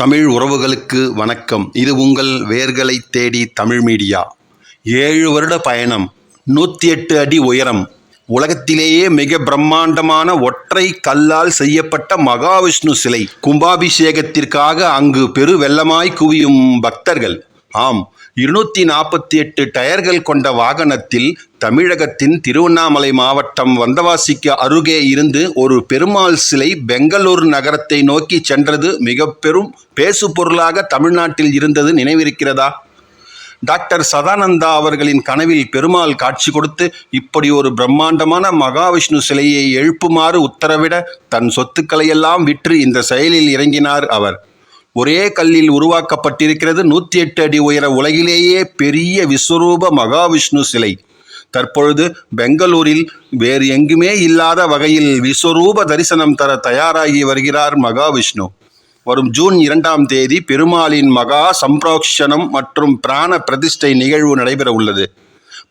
தமிழ் உறவுகளுக்கு வணக்கம். இது உங்கள் வேர்களை தேடி தமிழ் மீடியா. ஏழு வருட பயணம் நூற்றி எட்டு அடி உயரம். உலகத்திலேயே மிக பிரம்மாண்டமான ஒற்றை கல்லால் செய்யப்பட்ட மகாவிஷ்ணு சிலை. கும்பாபிஷேகத்திற்காக அங்கு பெரு வெள்ளமாய் குவியும் பக்தர்கள். ஆம் இருநூத்தி நாற்பத்தி எட்டு டயர்கள் கொண்ட வாகனத்தில் தமிழகத்தின் திருவண்ணாமலை மாவட்டம் வந்தவாசிக்கு அருகே இருந்து ஒரு பெருமாள் சிலை பெங்களூர் நகரத்தை நோக்கி சென்றது மிக பெரும் பேசு பொருளாக தமிழ்நாட்டில் இருந்தது நினைவிருக்கிறதா? டாக்டர் சதானந்தா அவர்களின் கனவில் பெருமாள் காட்சி கொடுத்து இப்படி ஒரு பிரம்மாண்டமான மகாவிஷ்ணு சிலையை எழுப்புமாறு உத்தரவிட தன் சொத்துக்களையெல்லாம் விற்று இந்த செயலில் இறங்கினார் அவர். ஒரே கல்லில் உருவாக்கப்பட்டிருக்கிறது நூற்றி எட்டு அடி உயர உலகிலேயே பெரிய விஸ்வரூப மகாவிஷ்ணு சிலை. தற்பொழுது பெங்களூரில் வேறு எங்குமே இல்லாத வகையில் விஸ்வரூப தரிசனம் தர தயாராகி வருகிறார் மகாவிஷ்ணு. வரும் ஜூன் இரண்டாம் தேதி பெருமாளின் மகா சம்பிரோக்ஷனம் மற்றும் பிராண பிரதிஷ்டை நிகழ்வு நடைபெற உள்ளது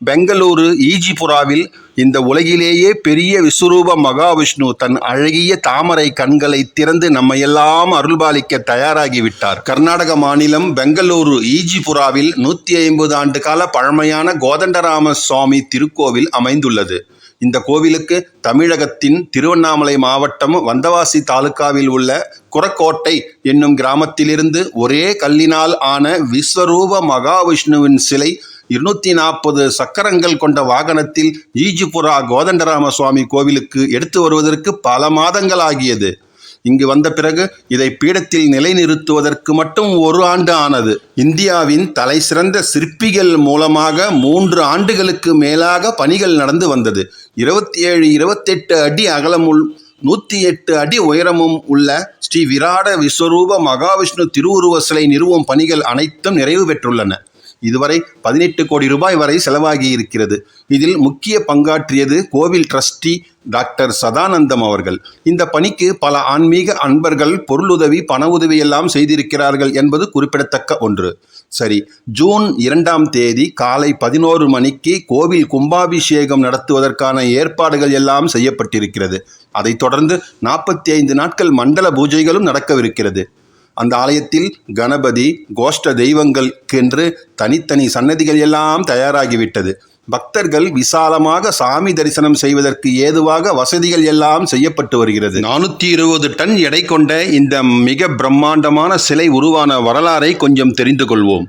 பெங்களூரு ஈஜிபுராவில் இந்த உலகிலேயே பெரிய விஸ்வரூப மகாவிஷ்ணு தன் அழகிய தாமரை கண்களை திறந்து நம்மையெல்லாம் அருள்பாலிக்க தயாராகிவிட்டார் கர்நாடக மாநிலம் பெங்களூரு ஈஜிபுராவில் நூற்றி ஐம்பது ஆண்டு கால பழமையான கோதண்டராம சுவாமி திருக்கோவில் அமைந்துள்ளது. இந்த கோவிலுக்கு தமிழகத்தின் திருவண்ணாமலை மாவட்டம் வந்தவாசி தாலுகாவில் உள்ள குரக்கோட்டை என்னும் கிராமத்திலிருந்து ஒரே கல்லினால் ஆன விஸ்வரூப மகாவிஷ்ணுவின் சிலை இருநூத்தி நாற்பது சக்கரங்கள் கொண்ட வாகனத்தில் ஈஜிபுரா கோதண்டராம சுவாமி கோவிலுக்கு எடுத்து வருவதற்கு பல மாதங்கள் ஆகியது இங்கு வந்த பிறகு இதை பீடத்தில் நிலைநிறுத்துவதற்கு மட்டும் ஒரு ஆண்டு ஆனது. இந்தியாவின் தலை சிறந்த சிற்பிகள் மூலமாக மூன்று ஆண்டுகளுக்கு மேலாக பணிகள் நடந்து வந்தது. இருபத்தி ஏழு இருபத்தெட்டு அடி அகலமுள் நூற்றி எட்டு அடி உயரமும் உள்ள ஸ்ரீ விராட விஸ்வரூப மகாவிஷ்ணு திருவுருவ சிலை நிறுவும் பணிகள் அனைத்தும் நிறைவு பெற்றுள்ளன. இதுவரை பதினெட்டு கோடி ரூபாய் வரை செலவாகி இருக்கிறது இதில் முக்கிய பங்காற்றியது கோவில் ட்ரஸ்டி டாக்டர் சதானந்தம் அவர்கள். இந்த பணிக்கு பல ஆன்மீக அன்பர்கள் பொருளுதவி பண உதவி எல்லாம் செய்திருக்கிறார்கள் என்பது குறிப்பிடத்தக்க ஒன்று. சரி ஜூன் இரண்டாம் தேதி காலை பதினோரு மணிக்கு கோவில் கும்பாபிஷேகம் நடத்துவதற்கான ஏற்பாடுகள் எல்லாம் செய்யப்பட்டிருக்கிறது. அதைத் தொடர்ந்து நாற்பத்தி ஐந்து நாட்கள் மண்டல பூஜைகளும் நடக்கவிருக்கிறது. அந்த ஆலயத்தில் கணபதி கோஷ்ட தெய்வங்களுக்கென்று தனித்தனி சன்னதிகள் எல்லாம் தயாராகிவிட்டது. பக்தர்கள் விசாலமாக சாமி தரிசனம் செய்வதற்கு ஏதுவாக வசதிகள் எல்லாம் செய்யப்பட்டு வருகிறது. நானூற்றி இருபது டன் எடை கொண்ட இந்த மிக பிரம்மாண்டமான சிலை உருவான வரலாறை கொஞ்சம் தெரிந்து கொள்வோம்.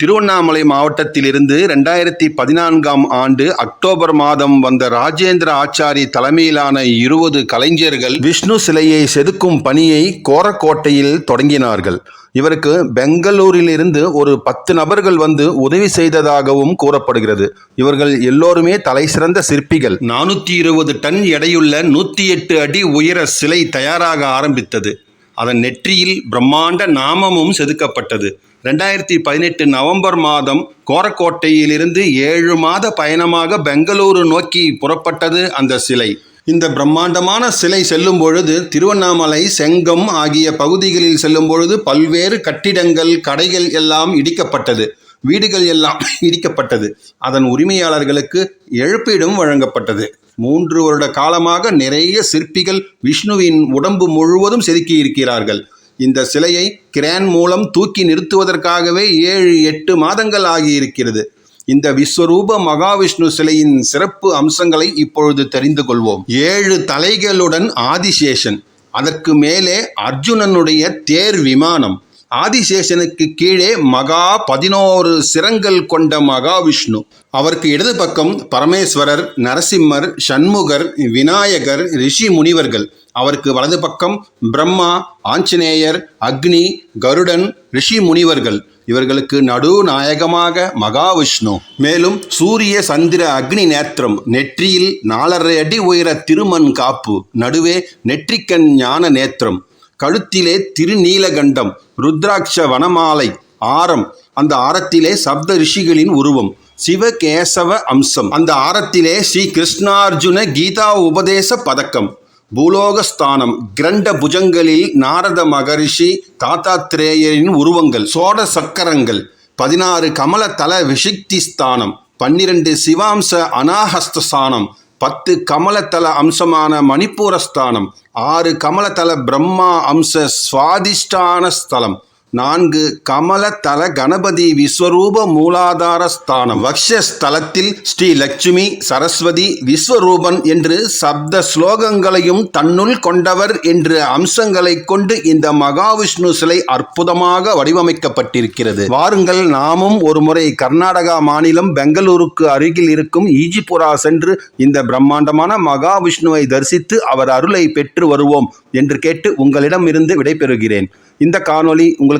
திருவண்ணாமலை மாவட்டத்திலிருந்து ரெண்டாயிரத்தி பதினான்காம் ஆண்டு அக்டோபர் மாதம் வந்த ராஜேந்திர ஆச்சாரி தலைமையிலான இருபது கலைஞர்கள் விஷ்ணு சிலையை செதுக்கும் பணியை கோரக்கோட்டையில் தொடங்கினார்கள். இவருக்கு பெங்களூரிலிருந்து ஒரு பத்து நபர்கள் வந்து உதவி செய்ததாகவும் கூறப்படுகிறது. இவர்கள் எல்லோருமே தலை சிறந்த சிற்பிகள். நானூற்றி இருபது டன் எடையுள்ள நூற்றி எட்டு அடி உயர சிலை தயாராக ஆரம்பித்தது. அதன் நெற்றியில் பிரம்மாண்ட நாமமும் செதுக்கப்பட்டது. ரெண்டாயிரத்தி பதினெட்டு நவம்பர் மாதம் கோரக்கோட்டையிலிருந்து ஏழு மாத பயணமாக பெங்களூரு நோக்கி புறப்பட்டது அந்த சிலை. இந்த பிரம்மாண்டமான சிலை செல்லும் பொழுது திருவண்ணாமலை செங்கம் ஆகிய பகுதிகளில் செல்லும் பொழுது பல்வேறு கட்டிடங்கள் கடைகள் எல்லாம் இடிக்கப்பட்டது. வீடுகள் எல்லாம் இடிக்கப்பட்டது. அதன் உரிமையாளர்களுக்கு இழப்பீடும் வழங்கப்பட்டது. மூன்று வருட காலமாக நிறைய சிற்பிகள் விஷ்ணுவின் உடம்பு முழுவதும் செதுக்கி இருக்கிறார்கள் இந்த சிலையை கிரேன் மூலம் தூக்கி நிறுத்துவதற்காகவே ஏழு எட்டு மாதங்கள் ஆகியிருக்கிறது. இந்த விஸ்வரூப மகாவிஷ்ணு சிலையின் சிறப்பு அம்சங்களை இப்பொழுது தெரிந்து கொள்வோம். ஏழு தலைகளுடன் ஆதிசேஷன் அதற்கு மேலே அர்ஜுனனுடைய தேர் விமானம் ஆதிசேஷனுக்கு கீழே மகா பதினோரு சிரங்கள் கொண்ட மகாவிஷ்ணு அவருக்கு இடது பக்கம் பரமேஸ்வரர் நரசிம்மர் சண்முகர் விநாயகர் ரிஷி முனிவர்கள். அவருக்கு வலது பக்கம் பிரம்மா ஆஞ்சநேயர் அக்னி கருடன் ரிஷி முனிவர்கள். இவர்களுக்கு நடுநாயகமாக மகாவிஷ்ணு மேலும் சூரிய சந்திர அக்னி நேத்திரம் நெற்றியில் நாலரை அடி உயர திருமண் காப்பு நடுவே நெற்றிக்கண் ஞான நேத்திரம். கழுத்திலே திருநீலகண்டம் ருத்ராட்ச வனமாலை ஆரம். அந்த ஆரத்திலே சப்த ரிஷிகளின் உருவம் சிவகேசவ அம்சம். அந்த ஆரத்திலே ஸ்ரீ கிருஷ்ணார்ஜுன கீதா உபதேச பதக்கம் பூலோகஸ்தானம் கிரண்ட புஜங்களில் நாரத மகரிஷி தாத்தாத்ரேயரின் உருவங்கள் சோட சக்கரங்கள் பதினாறு கமல தல விஷிக்தி ஸ்தானம் பன்னிரண்டு சிவாம்ச அனாஹஸ்தஸ்தானம் பத்து கமலத்தல அம்சமான மணிப்பூர ஸ்தானம் ஆறு கமலதல பிரம்மா அம்ச சுவாதிஷ்டான ஸ்தலம். நான்கு கமலதல கணபதி விஸ்வரூப மூலாதார ஸ்தானம். வக்ஷஸ்தலத்தில் ஸ்ரீ லட்சுமி சரஸ்வதி விஸ்வரூபன் என்று சப்த ஸ்லோகங்களையும் தன்னுள் கொண்டவர் என்று அம்சங்களை கொண்டு இந்த மகாவிஷ்ணு சிலை அற்புதமாக வடிவமைக்கப்பட்டிருக்கிறது. வாருங்கள் நாமும் ஒரு முறை கர்நாடகா மாநிலம் பெங்களூருக்கு அருகில் இருக்கும் ஈஜிபுரா சென்று இந்த பிரம்மாண்டமான மகாவிஷ்ணுவை தரிசித்து அவர் அருளை பெற்று வருவோம் என்று கேட்டு உங்களிடம் இருந்து விடைபெறுகிறேன். இந்த காணொளி உங்களுக்கு